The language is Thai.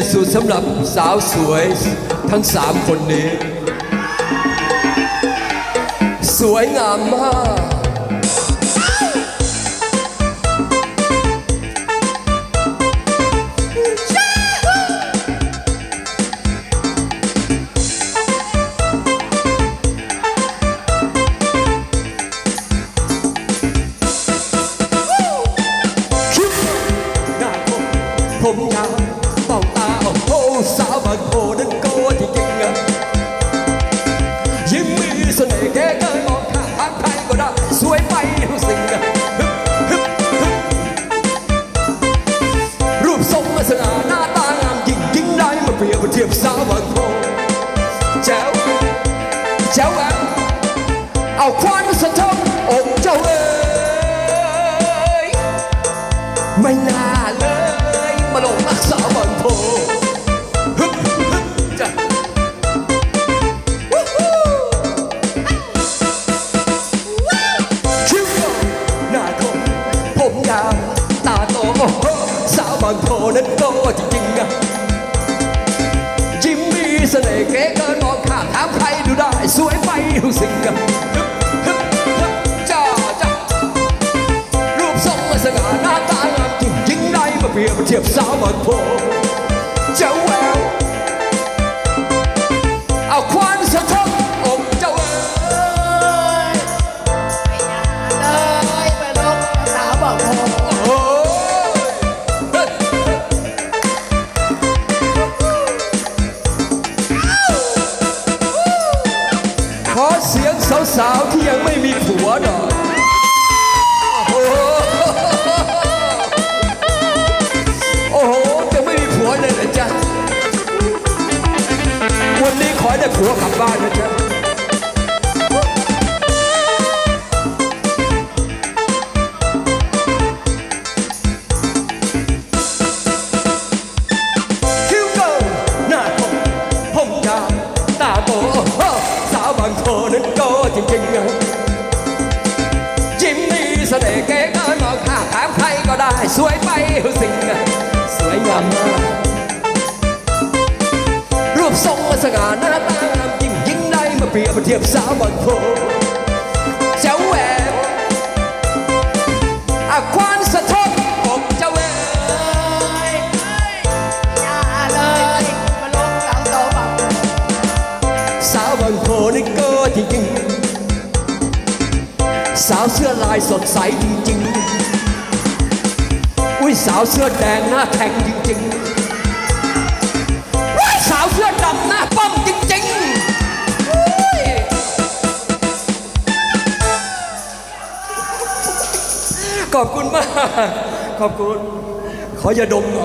ษสุดสำหรับสาวสวยทั้งสามคนนี้ สวยงามมาก คิ้วหน้าคมผมยาว ได้สวยไปทุกสิ่งอะฮึบฮึบฮึบรูปทรงลักษณะหน้าตางามยิ่ง สาวบางโทนั้นโตจริงๆอะยิ้มมีเสน่ห์เก๋เกินมองข้ามถามใครดูได้ สวยไปทุกสิ่งอะฮึบฮึบฮึบจ้าจ้ารูปทรงและสง่าหน้าตางามจริงยิ่งได้มาเปรียบเทียบสาวบอนโพเจ้าแววเอา สาวที่ยังไม่มีผัวหน่อยโอ้โหโอ้โหยังไม่มีผัวเลยเหรอจ๊ะวันนี้ขอได้ผัวกลับบ้านนะจ๊ะคิวโกหน้าคมผมยาวตาโต โอ้โหสาวบางโคนั้นโตจริงๆอะยิ้มมีเสน่ห์เก๋เกินมองข้ามถ สาวบางโพนี่ก็จริงๆสาวเสื้อลายสดใสจริงๆ อุ้ยสาวเสื้อแดงหน้าแทงจริงๆอุ้ยสาวเสื้อดำหน้าป้อมจริงๆขอบคุณมาก ขอบคุณ ขออย่าดม